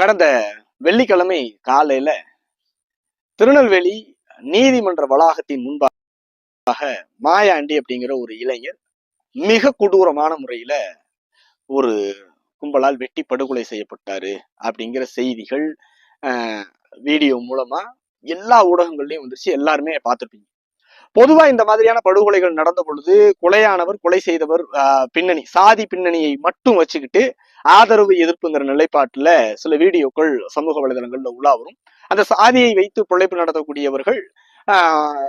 கடந்த வெள்ளிக்கிழமை காலையில திருநெல்வேலி நீதிமன்ற வளாகத்தின் முன்பாக மாயாண்டி அப்படிங்கிற ஒரு இளைஞர் மிக கொடூரமான முறையில ஒரு கும்பலால் வெட்டி படுகொலை செய்யப்பட்டாரு அப்படிங்கிற செய்திகள் ஆஹ், வீடியோ மூலமா எல்லா ஊடகங்கள்லயும் வந்துருச்சு. எல்லாருமே பார்த்துருப்பீங்க. பொதுவா இந்த மாதிரியான படுகொலைகள் நடந்த பொழுது கொலையானவர் கொலை செய்தவர் பின்னணி சாதி பின்னணியை மட்டும் வச்சுக்கிட்டு ஆதரவு எதிர்ப்புங்கிற நிலைப்பாட்டுல சில வீடியோக்கள் சமூக வலைதளங்கள்ல உலா வரும். அந்த சாதியை வைத்து பிழைப்பு நடத்தக்கூடியவர்கள் ஆஹ்,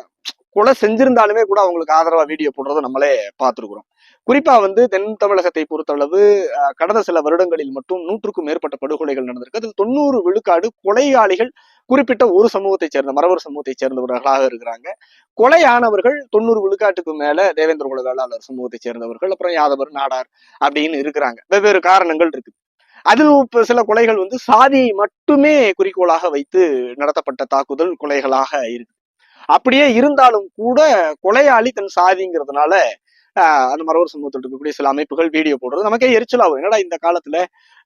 கொலை செஞ்சிருந்தாலுமே கூட அவங்களுக்கு ஆதரவா வீடியோ போடுறத நம்மளே பார்த்துருக்குறோம். குறிப்பா வந்து தென் தமிழகத்தை பொறுத்தளவு ஆஹ், கடந்த சில வருடங்களில் மட்டும் நூற்றுக்கும் மேற்பட்ட படுகொலைகள் நடந்திருக்கு. அதில் தொண்ணூறு விழுக்காடு கொலையாளிகள் குறிப்பிட்ட ஒரு சமூகத்தை சேர்ந்த மரவர் சமூகத்தை சேர்ந்தவர்களாக இருக்கிறாங்க. கொலையானவர்கள் தொண்ணூறு விழுக்காட்டுக்கு மேல தேவேந்திர குல வேளாளர் சமூகத்தை சேர்ந்தவர்கள் அப்புறம் யாதவர் நாடார் அப்படின்னு இருக்கிறாங்க. வெவ்வேறு காரணங்கள் இருக்கு அதில் சில கொலைகள் வந்து சாதியை மட்டுமே குறிக்கோளாக வைத்து நடத்தப்பட்ட தாக்குதல் கொலைகளாக இருக்கு. அப்படியே இருந்தாலும் கூட கொலையாளி தன் சாதிங்கிறதுனால அந்த மரவர் சமூகத்தில் இருக்கக்கூடிய சில அமைப்புகள் வீடியோ போடுறது. நமக்கே எரிச்சலாகும் என்னடா இந்த காலத்துல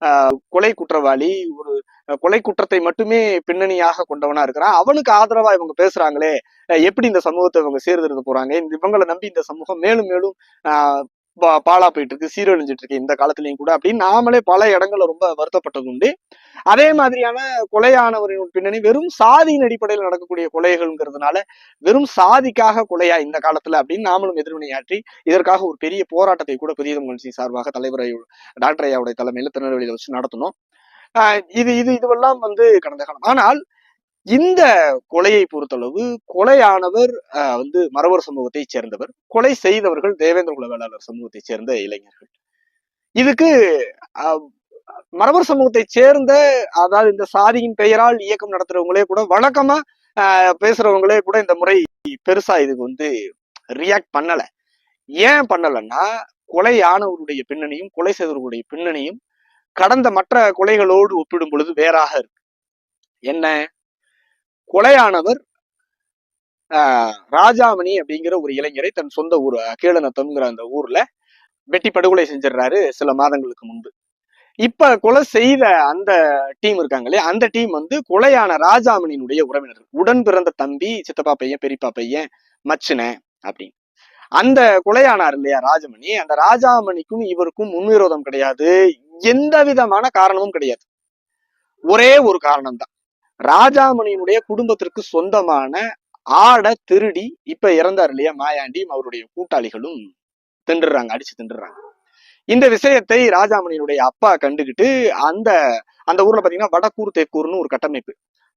ஆஹ் கொலை குற்றவாளி ஒரு கொலை குற்றத்தை மட்டுமே பின்னணியாக கொண்டவனா இருக்கிறான் அவனுக்கு ஆதரவா இவங்க பேசுறாங்களே? எப்படி இந்த சமூகத்தை இவங்க சீர்திருத்த போறாங்க? இந்த இவங்களை நம்பி இந்த சமூகம் மேலும் மேலும் ஆஹ் பா- பாழா போயிட்டு இருக்கு சீரழிஞ்சிட்டு இருக்கு இந்த காலத்துலயும் கூட அப்படின்னு நாமளே பல இடங்கள்ல ரொம்ப வருத்தப்பட்டது உண்டு. அதே மாதிரியான கொலையானவரின் பின்னணி வெறும் சாதியின் அடிப்படையில் நடக்கக்கூடிய கொலைகள்ங்கிறதுனால வெறும் சாதிக்காக கொலையா இந்த காலத்துல அப்படின்னு நாமளும் எதிர்வினையாற்றி இதற்காக ஒரு பெரிய போராட்டத்தை கூட புதிய கட்சி சார்பாக தலைவர் டாக்டர் ஐயாவுடைய தலைமையில திருநெல்வேலியில வச்சு நடத்தணும் இது இது இதுவெல்லாம் வந்து கடந்த காலம். ஆனால் இந்த கொலையை பொறுத்தளவு கொலையானவர் வந்து மறவர் சமூகத்தை சேர்ந்தவர். கொலை செய்தவர்கள் தேவேந்திர குல வேளாளர் சமூகத்தை சேர்ந்த இளைஞர்கள். இதுக்கு மரவர் சமூகத்தை சேர்ந்த அதாவது இந்த சாதியின் பெயரால் இயக்கம் நடத்துறவங்களே கூட வழக்கமா பேசுறவங்களே கூட இந்த முறை பெருசா இதுக்கு வந்து ரியாக்ட் பண்ணல. ஏன் பண்ணலன்னா கொலையானவருடைய பின்னணியும் கொலை செய்தவர்களுடைய பின்னணியும் கடந்த மற்ற கொலைகளோடு ஒப்பிடும் பொழுது வேறாக இருக்கு. என்ன? கொலையானவர் ஆஹ், ராஜாமணி அப்படிங்கிற ஒரு இளைஞரை தன் சொந்த ஊர் கீழநத்தம்ங்கிற அந்த ஊர்ல வெட்டி படுகொலை செஞ்சிடுறாரு சில மாதங்களுக்கு முன்பு. இப்ப கொலை செய்த அந்த டீம் இருக்காங்க இல்லையா அந்த டீம் வந்து கொலையான ராஜாமணியினுடைய உறவினர்கள் உடன் பிறந்த தம்பி சித்தப்பா பையன் பெரியப்பா பையன் மச்சின அப்படின்னு. அந்த கொலையானார் இல்லையா ராஜமணி அந்த ராஜாமணிக்கும் இவருக்கும் முன்விரோதம் கிடையாது. எந்த விதமான காரணமும் கிடையாது. ஒரே ஒரு காரணம் தான் ராஜாமணியினுடைய குடும்பத்திற்கு சொந்தமான ஆடை திருடி இப்ப இறந்தார் இல்லையா மாயாண்டியும் அவருடைய கூட்டாளிகளும் திண்டுறாங்க அடிச்சு திண்டுறாங்க இந்த விஷயத்தை ராஜாமணியினுடைய அப்பா கண்டுகிட்டு அந்த அந்த ஊர்ல பாத்தீங்கன்னா வடக்கூர் தெக்கூர்னு ஒரு கட்டமைப்பு.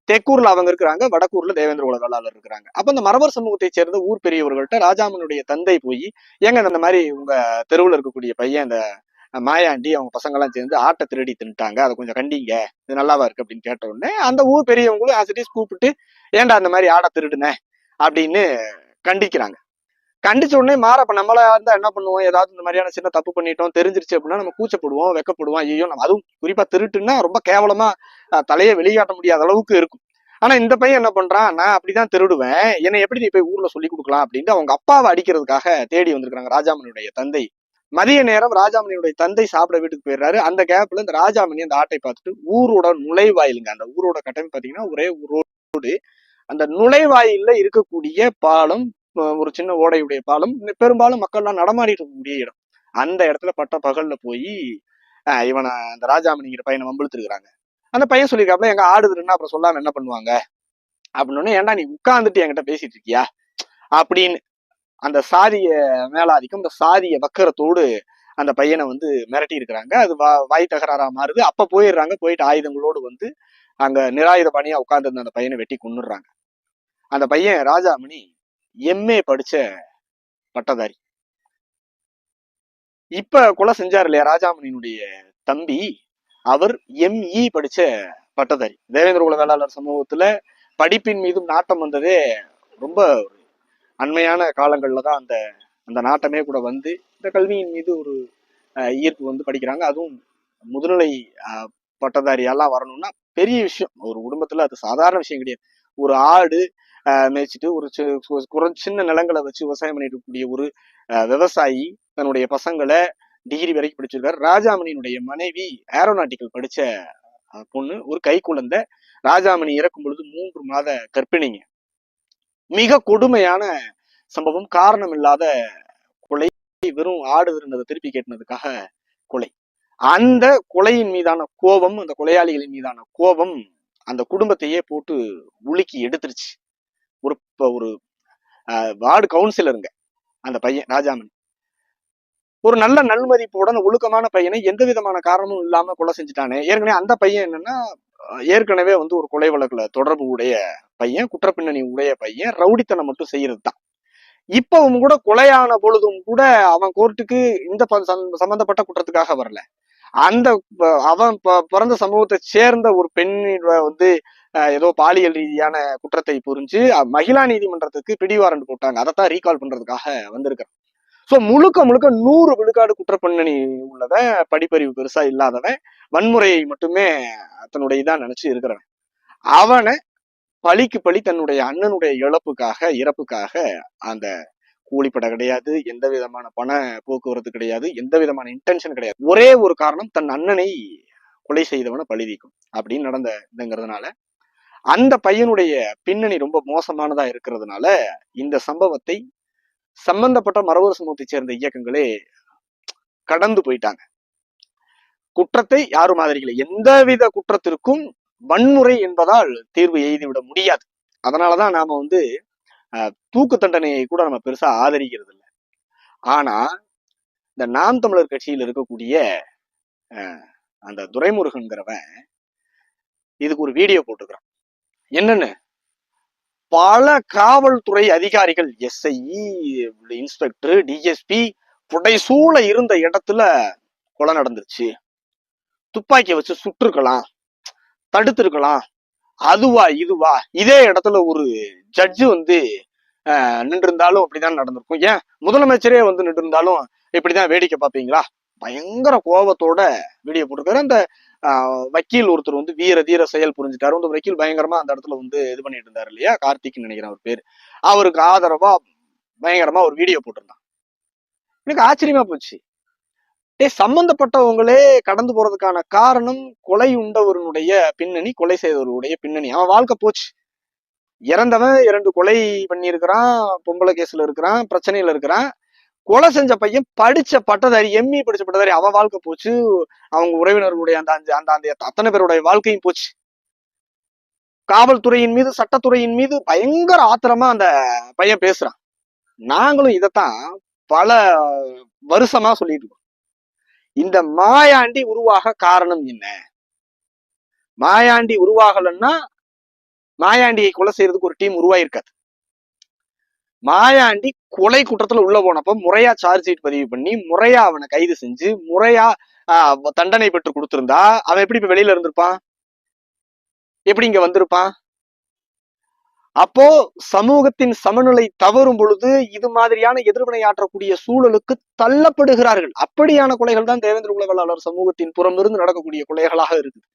தெக்கூர்ல அவங்க இருக்கிறாங்க வடக்கூர்ல தேவேந்திர உலக வேளாளர் இருக்கிறாங்க. அப்ப அந்த மரபர் சமூகத்தை சேர்ந்த ஊர் பெரியவர்கள்ட்ட ராஜாமனுடைய தந்தை போய் ஏங்க அந்த மாதிரி உங்க தெருவுல இருக்கக்கூடிய பையன் அந்த மாயாண்டி அவங்க பசங்கள்லாம் சேர்ந்து ஆட்டை திருடி தின்ட்டாங்க அதை கொஞ்சம் கண்டிங்க. இது நல்லாவா இருக்கு அப்படின்னு கேட்ட உடனே அந்த ஊர் பெரியவங்களும் ஆசிரியஸ் கூப்பிட்டு ஏன்டா அந்த மாதிரி ஆடை திருடுன? அப்படின்னு கண்டிக்கிறாங்க. கண்டிச்ச உடனே மாற அப்ப நம்மளா இருந்தா என்ன பண்ணுவோம்? ஏதாவது இந்த மாதிரியான சின்ன தப்பு பண்ணிட்டோம். தெரிஞ்சிருச்சு அப்படின்னா நம்ம கூச்சப்படுவோம் வெக்கப்படுவோம். ஐயோ நம்ம அதுவும் குறிப்பா திருட்டுன்னா ரொம்ப கேவலமா தலையை வெளிக்காட்ட முடியாத அளவுக்கு இருக்கும். ஆனா இந்த பையன் என்ன பண்றான்? நான் அப்படிதான் திருடுவேன். என்னை எப்படி நீ போய் ஊர்ல சொல்லி கொடுக்கலாம்? அப்படின்ட்டு அவங்க அப்பாவை அடிக்கிறதுக்காக தேடி வந்திருக்காங்க ராஜாமனுடைய தந்தை. மதிய நேரம் ராஜாமணியுடைய தந்தை சாப்பிட வீட்டுக்கு போயிடுறாரு. அந்த கேப்ல இந்த ராஜாமணி அந்த ஆட்டை பார்த்துட்டு ஊரோட நுழைவாயிலுங்க. அந்த ஊரோட கட்டமைப்பு பாத்தீங்கன்னா ஒரே ரோடு. அந்த நுழைவாயில்ல இருக்கக்கூடிய பாலம் ஒரு சின்ன ஓடையுடைய பாலம். பெரும்பாலும் மக்கள்லாம் நடமாடிட்டு இருக்கக்கூடிய இடம். அந்த இடத்துல பட்ட பகல்ல போய் இவனை அந்த ராஜாமணிங்கிற பையனை வம்பிழுத்துருக்குறாங்க. அந்த பையன் சொல்லியிருக்காப்ல எங்க ஆடுதுன்னா அப்புறம் சொல்லாம என்ன பண்ணுவாங்க? அப்படின்னு. ஏன்டா நீ உட்காந்துட்டு என்கிட்ட பேசிட்டு இருக்கியா? அப்படின்னு அந்த சாதிய மேலாதிக்கம் இந்த சாதிய வக்கரத்தோடு அந்த பையனை வந்து மிரட்டி இருக்கிறாங்க அது வா- வாய் தகராறா மாறுது. அப்ப போயிடுறாங்க. போயிட்டு ஆயுதங்களோடு வந்து அங்க நிராயுத பணியா உட்கார்ந்திருந்த அந்த பையனை வெட்டி கொன்னுடுறாங்க. அந்த பையன் ராஜாமணி எம்ஏ படிச்ச பட்டதாரி. இப்ப கொலை செஞ்சார் இல்லையா ராஜாமணியினுடைய தம்பி? அவர் எம்இ படிச்ச பட்டதாரி. தேவேந்திர குல வேளாளர் சமூகத்துல படிப்பின் மீதும் நாட்டம் வந்ததே ரொம்ப ஒரு அண்மையான காலங்களில் தான் அந்த அந்த நாட்டமே கூட வந்து இந்த கல்வியின் மீது ஒரு ஈர்ப்பு வந்து படிக்கிறாங்க. அதுவும் முதுநிலை பட்டதாரியெல்லாம் வரணும்னா பெரிய விஷயம். ஒரு குடும்பத்தில் அது சாதாரண விஷயம் கிடையாது. ஒரு ஆடு மேய்ச்சிட்டு ஒரு குறை சின்ன நிலங்களை வச்சு விவசாயம் பண்ணிட்டு இருக்கக்கூடிய ஒரு விவசாயி தன்னுடைய பசங்களை டிகிரி வரைக்கும் படிச்சிருக்காரு. ராஜாமணியினுடைய மனைவி ஏரோநாட்டிக்கல் படித்த பொண்ணு. ஒரு கை குழந்தை ராஜாமணி இறக்கும் பொழுது மூன்று மாத கற்பிணிங்க மிக கொடுமையான சம்பவம். காரணம் இல்லாத கொலை. வெறும் ஆடு இருந்ததை திருப்பி கேட்டினதுக்காக கொலை. அந்த கொலையின் மீதான கோபம் அந்த கொலையாளிகளின் மீதான கோபம் அந்த குடும்பத்தையே போட்டு உலுக்கி எடுத்துருச்சு. ஒரு ஒரு வார்டு கவுன்சிலருங்க. அந்த பையன் ராஜாமன். ஒரு நல்ல நல்மதிப்புடன் ஒழுக்கமான பையனை எந்த விதமான காரணமும் இல்லாம கொலை செஞ்சுட்டானே. ஏற்கனவே அந்த பையன் என்னன்னா ஏற்கனவே வந்து ஒரு கொலை வழக்குல தொடர்பு உடைய பையன் குற்றப்பின்னணி உடைய பையன் ரவுடித்தனை மட்டும் செய்யறது தான் இப்பவும் கூட கொலையான பொழுதும் கூட அவன் கோர்ட்டுக்கு இந்த ப- சம்பந்தப்பட்ட குற்றத்துக்காக வரல. அந்த அவன் ப- பிறந்த சமூகத்தை சேர்ந்த ஒரு பெண்ணிட வந்து ஏதோ பாலியல் ரீதியான குற்றத்தை புரிஞ்சு மகிழா நீதிமன்றத்துக்கு பிடிவாரண்ட் போட்டாங்க. அதைத்தான் ரீகால் பண்றதுக்காக வந்திருக்கான் ஸோ முழுக்க முழுக்க நூறு விழுக்காடு குற்றப்பின்னணி உள்ளவன் படிப்பறிவு பெருசா இல்லாதவன் வன்முறையை மட்டுமே தன்னுடைய இதா நினைச்சு இருக்கிறவன். அவனை பழிக்கு பழி தன்னுடைய அண்ணனுடைய இழப்புக்காக இறப்புக்காக அந்த கூலிப்பட கிடையாது எந்த விதமான பண போக்குவரத்து கிடையாது எந்த விதமான இன்டென்ஷன் கிடையாது. ஒரே ஒரு காரணம் தன் அண்ணனை கொலை செய்தவனை பழிவிக்கும் அப்படின்னு நடந்த இதுங்கிறதுனால. அந்த பையனுடைய பின்னணி ரொம்ப மோசமானதா இருக்கிறதுனால இந்த சம்பவத்தை சம்பந்தப்பட்ட மரபு சமூகத்தை சேர்ந்த இயக்கங்களே கடந்து போயிட்டாங்க. குற்றத்தை யாரும் ஆதரிக்கல. எந்தவித குற்றத்திற்கும் வன்முறை என்பதால் தீர்வு எய்திவிட முடியாது. அதனாலதான் நாம வந்து தூக்கு தண்டனையை கூட நம்ம பெருசா ஆதரிக்கிறது இல்லை. ஆனா இந்த நாம் தமிழர் கட்சியில் இருக்கக்கூடிய அஹ், அந்த துரைமுருகன்கிறவன் இதுக்கு ஒரு வீடியோ போட்டுக்கிறான் என்னன்னு? பல காவல்துறை அதிகாரிகள் எஸ்ஐ இன்ஸ்பெக்டர் டிஎஸ்பி புடைசூழ இருந்த இடத்துல கொலை நடந்துருச்சு. துப்பாக்கியை வச்சு சுட்டிருக்கலாம் தடுத்திருக்கலாம் அதுவா இதுவா இதே இடத்துல ஒரு ஜட்ஜு வந்து நின்று இருந்தாலும் அப்படிதான் நடந்திருக்கும். ஏன்? முதலமைச்சரே வந்து நின்று இருந்தாலும் இப்படிதான் வேடிக்கை பார்ப்பீங்களா? பயங்கர கோபத்தோட வீடியோ போட்டிருக்காரு. அந்த வக்கீல் ஒருத்தர் வந்து வீர தீர செயல் புரிஞ்சுட்டாரு. அந்த வக்கீல் பயங்கரமா அந்த இடத்துல வந்து இது பண்ணிட்டு இருந்தாரு இல்லையா? கார்த்திக்னு நினைக்கிறேன் அவர் பேர். அவருக்கு ஆதரவா பயங்கரமா ஒரு வீடியோ போட்டிருந்தான். எனக்கு ஆச்சரியமா போச்சு. ஏ சம்பந்தப்பட்டவங்களே கடந்து போறதுக்கான காரணம் கொலை உண்டவருடைய பின்னணி கொலை செய்தவருடைய பின்னணி. அவன் வாழ்க்கை போச்சு. இறந்தவன் இரண்டு கொலை பண்ணியிருக்கிறான் பொம்பளை கேஸ்ல இருக்கிறான் பிரச்சனையில இருக்கிறான். கொலை செஞ்ச பையன் படிச்ச பட்டதாரி எம்இ படிச்ச பட்டதாரி அவன் வாழ்க்கை போச்சு. அவங்க உறவினர்களுடைய அந்த அந்த அந்த அந்த அத்தனை பேருடைய வாழ்க்கையும் போச்சு. காவல்துறையின் மீது சட்டத்துறையின் மீது பயங்கர ஆத்திரமா அந்த பையன் பேசுறான். நாங்களும் இதைத்தான் பல வருஷமா சொல்லிட்டு இருக்கோம். இந்த மாயாண்டி உருவாக காரணம் என்ன? மாயாண்டி உருவாகலன்னா மாயாண்டியை கொலை செய்யறதுக்கு ஒரு டீம் உருவாயிருக்காது. மாயாண்டி கொலை குற்றத்துல உள்ள போனப்ப முறையா சார்ஜ் ஷீட் பதிவு பண்ணி முறையா அவனை கைது செஞ்சு முறையா தண்டனை பெற்று கொடுத்திருந்தா அவன் எப்படி இப்ப வெளியில இருந்திருப்பான்? எப்படி இங்க வந்திருப்பான்? அப்போ சமூகத்தின் சமநிலை தவறும் பொழுது இது மாதிரியான எதிர்வினை ஆற்றக்கூடிய சூழலுக்கு தள்ளப்படுகிறார்கள். அப்படியான கொலைகள் தான் தேவேந்திர உலகளாளர் சமூகத்தின் சமூகத்தின் புறமிருந்து நடக்கக்கூடிய கொலைகளாக இருக்குது.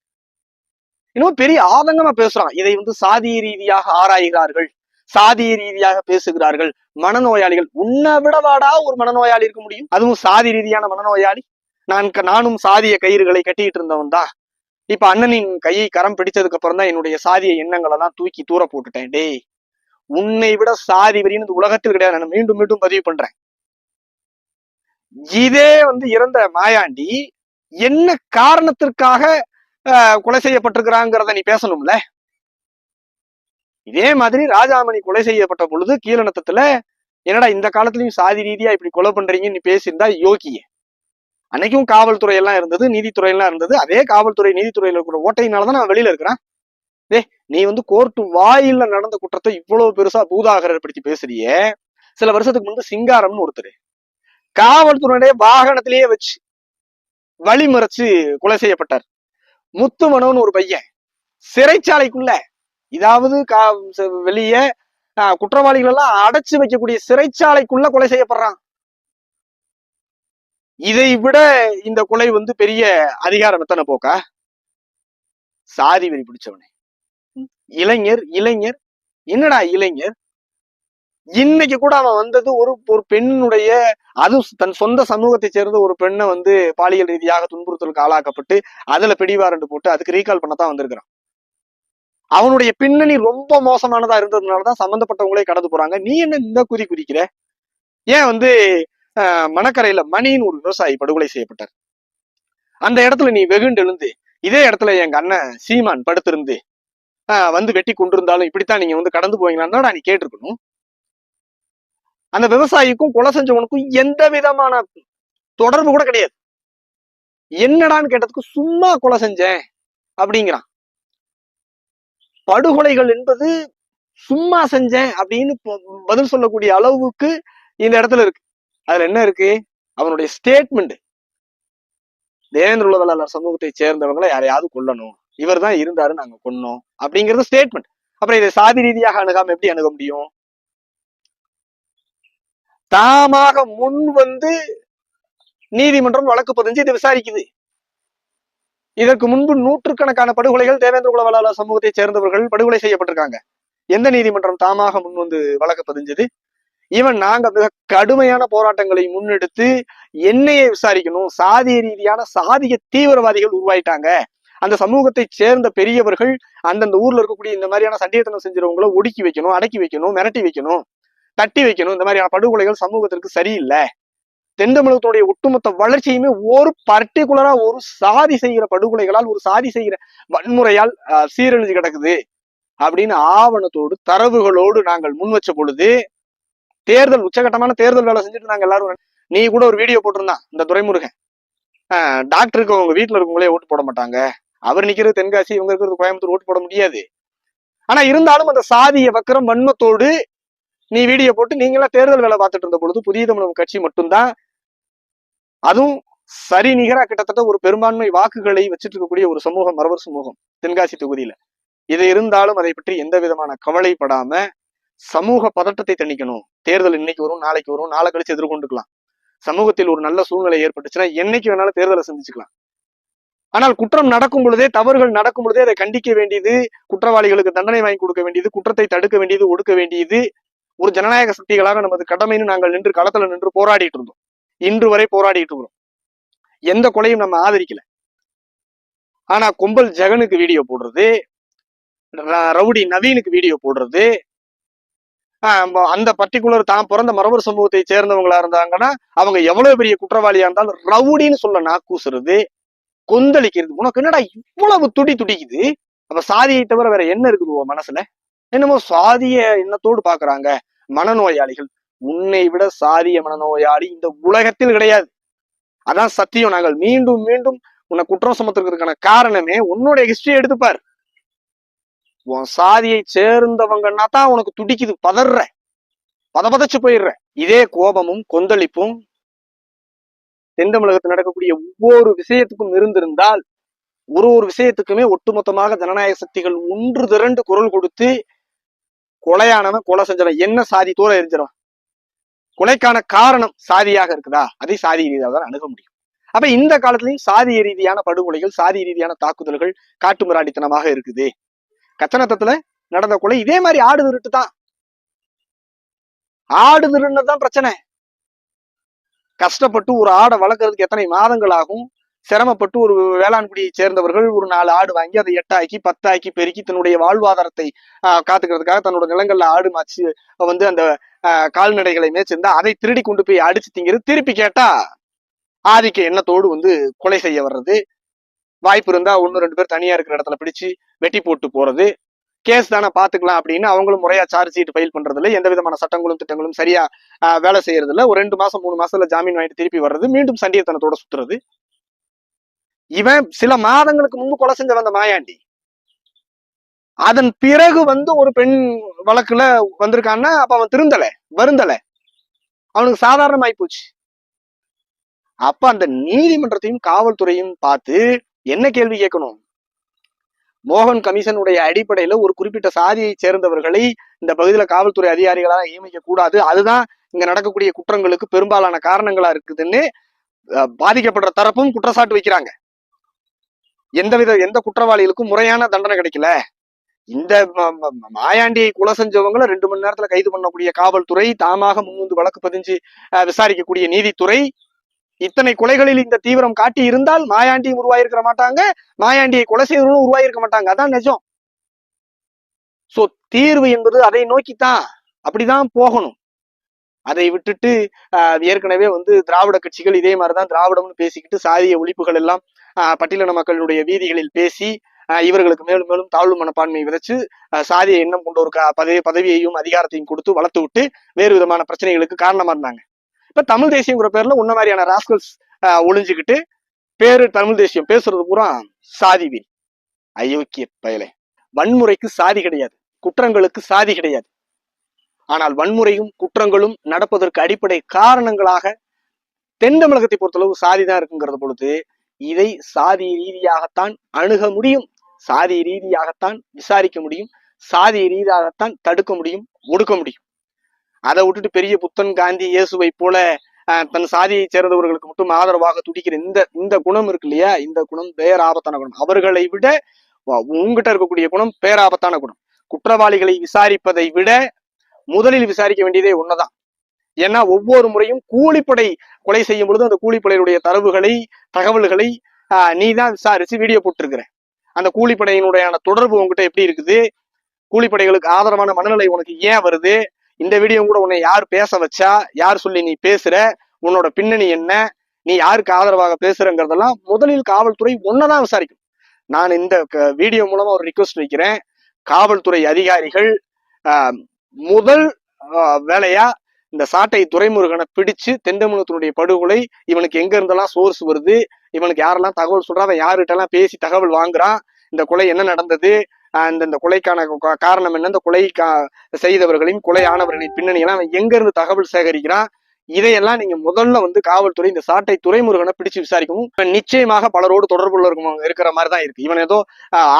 இன்னும் பெரிய ஆதங்கமா பேசுறான். இதை வந்து சாதிய ரீதியாக ஆராய்கிறார்கள். சாதிய ரீதியாக பேசுகிறார்கள் மனநோயாளிகள். உன்னை விடவாடா ஒரு மனநோயாளி இருக்க முடியும்? அதுவும் சாதி ரீதியான மனநோயாளி. நான் நானும் சாதிய கயிறுகளை கட்டிட்டு இருந்தவன் தான். இப்ப அண்ணனின் கையை கரம் பிடிச்சதுக்கு அப்புறம் தான் என்னுடைய சாதிய எண்ணங்களை எல்லாம் தூக்கி தூர போட்டுட்டேன். டேய் உன்னை விட சாதி வெறின்னு உலகத்தில் கிடையாது. நான் மீண்டும் மீண்டும் பதிவு பண்றேன். இதே வந்து இறந்த மாயாண்டி என்ன காரணத்திற்காக ஆஹ், கொலை செய்யப்பட்டிருக்கிறாங்கிறத நீ பேசணும்ல? இதே மாதிரி ராஜாமணி கொலை செய்யப்பட்ட பொழுது கீழநத்தத்துல என்னடா இந்த காலத்துலயும் சாதி ரீதியா இப்படி கொலை பண்றீங்கன்னு நீ பேசியிருந்தா யோகிய. அன்னைக்கும் காவல்துறை எல்லாம் இருந்தது நீதித்துறை எல்லாம் இருந்தது. அதே காவல்துறை நீதித்துறையில இருக்கிற ஓட்டையினாலதான் நான் வெளியில இருக்கிறேன். டே நீ வந்து கோர்ட்டு வாயில நடந்த குற்றத்தை இவ்வளவு பெருசா பூதாகரர் படுத்தி பேசுறியே. சில வருஷத்துக்கு முன்பு சிங்காரம்னு ஒருத்தர். காவல்துறையுடைய வாகனத்திலேயே வச்சு வழிமறைச்சு கொலை செய்யப்பட்டார். முத்துமனோன்னு ஒரு பையன். சிறைச்சாலைக்குள்ள இதாவது கா வெளியே ஆஹ், குற்றவாளிகள் எல்லாம் அடைச்சு வைக்கக்கூடிய சிறைச்சாலைக்குள்ள கொலை செய்யப்படுறான் இதை விட இந்த கொலை வந்து பெரிய அதிகாரம் எத்தனை போக்கா? சாதி வெறி பிடிச்சவனே. இளைஞர் இளைஞர். என்னடா இளைஞர்? இன்னைக்கு கூட அவன் வந்தது ஒரு ஒரு பெண்ணுடைய அது தன் சொந்த சமூகத்தை சேர்ந்த ஒரு பெண்ணை வந்து பாலியல் ரீதியாக துன்புறுத்தலுக்கு ஆளாக்கப்பட்டு அதுல பிடிவாரண்டு போட்டு அதுக்கு ரீகால் பண்ணத்தான் வந்திருக்கிறான். அவனுடைய பின்னணி ரொம்ப மோசமானதா இருந்ததுனாலதான் சம்பந்தப்பட்டவங்களே கடந்து போறாங்க. நீ என்ன இந்த குறி குறிக்கிற? ஏன் வந்து ஆஹ், மணக்கரையில மணின்னு ஒரு விவசாயி படுகொலை செய்யப்பட்டார். அந்த இடத்துல நீ வெகுண்டு எழுந்து இதே இடத்துல எங்க அண்ணன் சீமான் படுத்திருந்து ஆஹ், வந்து வெட்டி கொண்டிருந்தாலும் இப்படித்தான் நீங்க வந்து கடந்து போவீங்களான்னு நீ கேட்டிருக்கணும். அந்த விவசாயிக்கும் கொலை செஞ்சவனுக்கும் எந்த விதமான தொடர்பு கூட கிடையாது. என்னடான்னு கேட்டதுக்கு சும்மா கொலை செஞ்சேன் அப்படிங்கிறான். படுகொலைகள் என்பது சும்மா செஞ்சேன் அப்படின்னு பதில் சொல்லக்கூடிய அளவுக்கு இந்த இடத்துல இருக்கு. அதுல என்ன இருக்கு? அவனுடைய ஸ்டேட்மெண்ட் தேவேந்திர உலகலாளர் சமூகத்தை சேர்ந்தவங்களை யாரையாவது கொல்லணும். இவர் தான் இருந்தாரு நாங்க கொன்னோம் அப்படிங்கிறது ஸ்டேட்மெண்ட் அப்புறம் இதை சாதி ரீதியாக அணுகாம எப்படி அணுக முடியும்? தாமாக முன் வந்து நீதிமன்றம் வழக்கு பதிஞ்சு இதை விசாரிக்குது. இதற்கு முன்பு நூற்றுக்கணக்கான படுகொலைகள் தேவேந்திர குலவலாளர் சமூகத்தை சேர்ந்தவர்கள் படுகொலை செய்யப்பட்டிருக்காங்க. எந்த நீதிமன்றம் தாமாக முன் வந்து வழக்கு பதிஞ்சது? இவன் நாங்க மிக கடுமையான போராட்டங்களை முன்னெடுத்து என்னையை விசாரிக்கணும் சாதிய ரீதியான சாதிய தீவிரவாதிகள் உருவாயிட்டாங்க. அந்த சமூகத்தை சேர்ந்த பெரியவர்கள் அந்தந்த ஊர்ல இருக்கக்கூடிய இந்த மாதிரியான சண்டியத்தனம் செஞ்சவங்களை ஒடுக்கி வைக்கணும் அடக்கி வைக்கணும் மிரட்டி வைக்கணும் தட்டி வைக்கணும். இந்த மாதிரியான படுகொலைகள் சமூகத்திற்கு சரியில்லை. தென் தமிழகத்தினுடைய ஒட்டுமொத்த வளர்ச்சியுமே ஒரு பர்டிகுலரா ஒரு சாதி செய்கிற படுகொலைகளால் ஒரு சாதி செய்கிற வன்முறையால் ஆஹ், சீரழிஞ்சு கிடக்குது. அப்படின்னு ஆவணத்தோடு தரவுகளோடு நாங்கள் முன் வச்ச பொழுது தேர்தல் உச்சகட்டமான தேர்தல் வேலை செஞ்சுட்டு நாங்க எல்லாரும். நீ கூட ஒரு வீடியோ போட்டிருந்தான் இந்த துறைமுருகன் ஆஹ், டாக்டருக்கு அவங்க வீட்டுல இருக்கவங்களே ஓட்டு போட மாட்டாங்க. அவர் நிக்கிறது தென்காசி இவங்க இருக்கிறது கோயம்புத்தூர் ஓட்டு போட முடியாது. ஆனா இருந்தாலும் அந்த சாதிய வக்கரம் வன்மத்தோடு நீ வீடியோ போட்டு நீங்களா தேர்தல் வேலை பார்த்துட்டு இருந்த பொழுது புதிய தமிழகம் கட்சி மட்டும்தான் அதுவும் சரி நிகரா கிட்டத்தட்ட ஒரு பெரும்பான்மை வாக்குகளை வச்சுட்டு இருக்கக்கூடிய ஒரு சமூகம் மரபர் சமூகம் தென்காசி தொகுதியில. இது இருந்தாலும் அதை பற்றி எந்த விதமான கவலைப்படாம சமூக பதட்டத்தை தணிக்கணும். தேர்தல் இன்னைக்கு வரும் நாளைக்கு வரும் நாளை கழிச்சு எதிர்கொண்டுக்கலாம். சமூகத்தில் ஒரு நல்ல சூழ்நிலை ஏற்பட்டுச்சுன்னா என்னைக்கு வேணாலும் தேர்தலை சந்திச்சுக்கலாம். ஆனால் குற்றம் நடக்கும் பொழுதே தவறுகள் நடக்கும் பொழுதே அதை கண்டிக்க வேண்டியது குற்றவாளிகளுக்கு தண்டனை வாங்கி கொடுக்க வேண்டியது குற்றத்தை தடுக்க வேண்டியது ஒடுக்க வேண்டியது ஒரு ஜனநாயக சக்திகளாக நமது கடமைன்னு நாங்கள் நின்று களத்துல நின்று போராடிட்டு இருந்தோம். இன்று வரை போராடிட்டு இருக்கிறோம். எந்த கொலையும் நம்ம ஆதரிக்கல. ஆனா கும்பல் ஜெகனுக்கு வீடியோ போடுறது ர- ரவுடி நவீனுக்கு வீடியோ போடுறது ஆஹ் அந்த பர்டிகுலர் தான் பிறந்த மரபர் சமூகத்தை சேர்ந்தவங்களா இருந்தாங்கன்னா அவங்க எவ்வளவு பெரிய குற்றவாளியா இருந்தாலும் ரவுடின்னு சொல்ல நாக்கூசுறது கொந்தளிக்கிறது. உனக்கு என்னடா இவ்வளவு துடி துடிக்குது? அப்ப சாதியை தவிர வேற என்ன இருக்குது மனசுல? என்னமோ சாதிய எண்ணத்தோடு பாக்குறாங்க மனநோயாளிகள். உன்னை விட சாதிய மனநோயாளி இந்த உலகத்தில் கிடையாது. அதான் சத்தியம். நாங்கள் மீண்டும் மீண்டும் உன்னை குற்றம் சுமத்துறதுக்கான காரணமே உன்னோட ஹிஸ்டரி எடுத்துப்பார். உன் சாதியை சேர்ந்தவங்கன்னா தான் உனக்கு துடிக்குது பதற பதபதச்சு போயிடுற. இதே கோபமும் கொந்தளிப்பும் தென் தமிழகத்தில் நடக்கக்கூடிய ஒவ்வொரு விஷயத்துக்கும் இருந்திருந்தால் ஒரு ஒரு விஷயத்துக்குமே ஒட்டுமொத்தமாக ஜனநாயக சக்திகள் ஒன்று திரண்டு குரல் கொடுத்து கொலையானவன் கொலை செஞ்சவன் என்ன சாதி தூர எரிஞ்சிடும் கொலைக்கான காரணம் சாதியாக இருக்குதா? அதை சாதி ரீதியாக தான் அணுக முடியும். அப்ப இந்த காலத்திலையும் சாதிய ரீதியான படுகொலைகள் சாதி ரீதியான தாக்குதல்கள் காட்டுமிராண்டித்தனமாக இருக்குது. கச்சனத்தத்துல நடந்த கொலை இதே மாதிரி ஆடு திருட்டு தான் ஆடு திருடுனதுதான் பிரச்சனை. கஷ்டப்பட்டு ஒரு ஆடை வளர்க்கறதுக்கு எத்தனை மாதங்கள் ஆகும்? சிரமப்பட்டு ஒரு வேளாண்குடியை சேர்ந்தவர்கள் ஒரு நாலு ஆடு வாங்கி அதை எட்டாக்கி பத்தாக்கி பெருக்கி தன்னுடைய வாழ்வாதாரத்தை காத்துக்கிறதுக்காக தன்னோட நிலங்கள்ல ஆடு மாச்சு வந்து அந்த கால்நடைகளை மேய்ச்சிருந்தா அதை திருடி கொண்டு போய் அடிச்சு திங்கிறது. திருப்பி கேட்டா ஆதிக்க எண்ணத்தோடு வந்து கொலை செய்ய வர்றது. வாய்ப்பு இருந்தா ஒன்னு ரெண்டு பேர் தனியா இருக்கிற இடத்துல பிடிச்சு வெட்டி போட்டு போறது. கேஸ் தானே பாத்துக்கலாம் அப்படின்னு அவங்களும் முறையா சார்ஜ் ஷீட் ஃபைல் பண்றது இல்லை எந்த விதமான சட்டங்களும் திட்டங்களும் சரியா வேலை செய்யறது இல்லை ஒரு ரெண்டு மாசம் மூணு மாசத்துல ஜாமீன் வாங்கிட்டு திருப்பி வர்றது. மீண்டும் சண்டியத்தனத்தோட சுத்துறது. இவன் சில மாதங்களுக்கு முன்பு கொலை செஞ்ச வந்த மாயாண்டி. அதன் பிறகு வந்து ஒரு பெண் வழக்குல வந்திருக்கான்னா அப்ப அவன் திருந்தலை வருந்தல. அவனுக்கு சாதாரணமாயி போச்சு. அப்ப அந்த நீதிமன்றத்தையும் காவல்துறையும் பார்த்து என்ன கேள்வி கேட்கணும்? மோகன் கமிஷனுடைய அடிப்படையில ஒரு குறிப்பிட்ட சாதியை சேர்ந்தவர்களை இந்த பகுதியில காவல்துறை அதிகாரிகளாக நியமிக்க கூடாது அதுதான் இங்க நடக்கக்கூடிய குற்றங்களுக்கு பெரும்பாலான காரணங்களா இருக்குதுன்னு பாதிக்கப்படுற தரப்பும் குற்றச்சாட்டு வைக்கிறாங்க. எந்தவித எந்த குற்றவாளிகளுக்கும் முறையான தண்டனை கிடைக்கல. இந்த மாயாண்டியை கொலை செஞ்சவங்கள ரெண்டு மணி நேரத்துல கைது பண்ணக்கூடிய காவல்துறை தாமாக முன்வந்து வழக்கு பதிஞ்சு அஹ், விசாரிக்கக்கூடிய நீதித்துறை இத்தனை கொலைகளில் இந்த தீவிரம் காட்டி இருந்தால் மாயாண்டியும் உருவாயிருக்க மாட்டாங்க மாயாண்டியை கொலை செய்தவர்களும் உருவாயிருக்க மாட்டாங்க. அதான் நிஜம். சோ தீர்வு என்பது அதை நோக்கித்தான் அப்படிதான் போகணும். அதை விட்டுட்டு ஆஹ், ஏற்கனவே வந்து திராவிட கட்சிகள் இதே மாதிரிதான் திராவிடம்னு பேசிக்கிட்டு சாதிய ஒழிப்புகள் எல்லாம் பட்டியலின மக்களுடைய வீதிகளில் பேசி ஆஹ், இவர்களுக்கு மேலும் மேலும் தாழ்வு மனப்பான்மை விதைச்சு சாதிய எண்ணம் கொண்டு ஒரு க- பதவி பதவியையும் அதிகாரத்தையும் கொடுத்து வளர்த்து விட்டு வேறு விதமான பிரச்சனைகளுக்கு காரணமா இருந்தாங்க. இப்ப தமிழ் தேசியங்கிற பேர்ல உன்ன மாதிரியான ராஸ்கல்ஸ் ஒளிஞ்சுக்கிட்டு பேரு தமிழ் தேசியம் பேசுறது பூரா சாதி வீரி அயோக்கிய பயலே. வன்முறைக்கு சாதி கிடையாது. குற்றங்களுக்கு சாதி கிடையாது. ஆனால் வன்முறையும் குற்றங்களும் நடப்பதற்கு அடிப்படை காரணங்களாக தென் தமிழகத்தை பொறுத்தளவு சாதி தான் இருக்குங்கிறது பொழுது இதை சாதி ரீதியாகத்தான் அணுக முடியும் சாதி ரீதியாகத்தான் விசாரிக்க முடியும் சாதி ரீதியாகத்தான் தடுக்க முடியும் ஒடுக்க முடியும். அதை விட்டுட்டு பெரிய புத்தன் காந்தி இயேசுவை போல ஆஹ், தன் சாதியை சேர்ந்தவர்களுக்கு மட்டும் ஆதரவாக துடிக்கிற இந்த இந்த குணம் இருக்கு இல்லையா? இந்த குணம் பேராபத்தான குணம். அவர்களை விட உங்ககிட்ட இருக்கக்கூடிய குணம் பேராபத்தான குணம். குற்றவாளிகளை விசாரிப்பதை விட முதலில் விசாரிக்க வேண்டியதே ஒண்ணுதான். ஏன்னா ஒவ்வொரு முறையும் கூலிப்படை கொலை செய்யும் பொழுது அந்த கூலிப்படையுடைய தரவுகளை தகவல்களை நீ தான் விசாரிச்சு வீடியோ போட்டிருக்கிற. அந்த கூலிப்படையினுடையான தொடர்பு உங்ககிட்ட எப்படி இருக்குது? கூலிப்படைகளுக்கு ஆதரவான மனநிலை உனக்கு ஏன் வருது? இந்த வீடியோ கூட உன்னை யார் பேச வச்சா? யார் சொல்லி நீ பேசுற? உன்னோட பின்னணி என்ன? நீ யாருக்கு ஆதரவாக பேசுறங்கிறதெல்லாம் முதலில் காவல்துறை ஒன்னதான் விசாரிக்கும். நான் இந்த க- வீடியோ மூலமா ஒரு ரிக்வஸ்ட் வைக்கிறேன். காவல்துறை அதிகாரிகள் முதல் வேலையா இந்த சாட்டை துரைமுருகனை பிடிச்சு தென்தமிழகத்தினுடைய படுகொலை இவனுக்கு எங்க இருந்தெல்லாம் சோர்ஸ் வருது இவனுக்கு யாரெல்லாம் தகவல் சொல்றா அவன் யாருகிட்ட எல்லாம் பேசி தகவல் வாங்குறான் இந்த கொலை என்ன நடந்தது அந்த இந்த கொலைக்கான காரணம் என்ன இந்த கொலை கா- செய்தவர்களின் கொலை பின்னணி அவன் எங்க இருந்து தகவல் சேகரிக்கிறான் இதையெல்லாம் நீங்க முதல்ல வந்து காவல்துறை இந்த சாட்டை துறைமுருகனை பிடிச்சு விசாரிக்கவும் இவன் நிச்சயமாக பலரோடு தொடர்புள்ள இருக்கும் இருக்கிற மாதிரி தான் இருக்கு. இவன் ஏதோ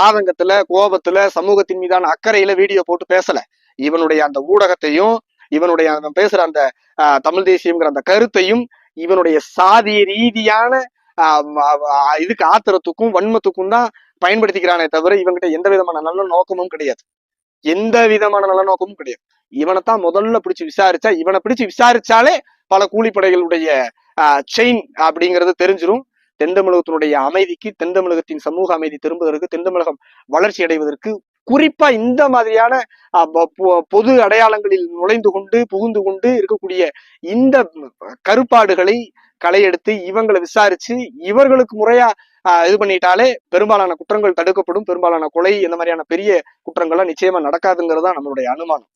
ஆதங்கத்துல கோபத்துல சமூகத்தின் மீதான அக்கறையில வீடியோ போட்டு பேசல. இவனுடைய அந்த ஊடகத்தையும் இவனுடைய அவன் பேசுற அந்த தமிழ் தேசியம்ங்கிற அந்த கருத்தையும் இவனுடைய சாதிய ரீதியான இதுக்கு ஆத்திரத்துக்கும் வன்மத்துக்கும் தான் பயன்படுத்திக்கிறானே தவிர இவன்கிட்ட எந்த விதமான நல்ல நோக்கமும் கிடையாது. எந்த விதமான நல்ல நோக்கமும் கிடையாது. இவனைத்தான் முதல்ல பிடிச்சு விசாரிச்சா இவனை பிடிச்சு விசாரிச்சாலே பல கூலிப்படைகளுடைய செயின் அப்படிங்கிறது தெரிஞ்சிடும் தென் தமிழகத்தினுடைய அமைதிக்கு தென் தமிழகத்தின் சமூக அமைதி திரும்புவதற்கு தென் தமிழகம் வளர்ச்சி அடைவதற்கு குறிப்பா இந்த மாதிரியான ஆஹ், பொ- பொது அடையாளங்களில் நுழைந்து கொண்டு புகுந்து கொண்டு இருக்கக்கூடிய இந்த கருப்பாடுகளை களையெடுத்து இவங்களை விசாரிச்சு இவர்களுக்கு முறையா ஆஹ், இது பண்ணிட்டாலே பெரும்பாலான குற்றங்கள் தடுக்கப்படும். பெரும்பாலான கொலை இந்த மாதிரியான பெரிய குற்றங்கள்லாம் நிச்சயமா நடக்காதுங்கிறது தான் நம்மளுடைய அனுமானம்.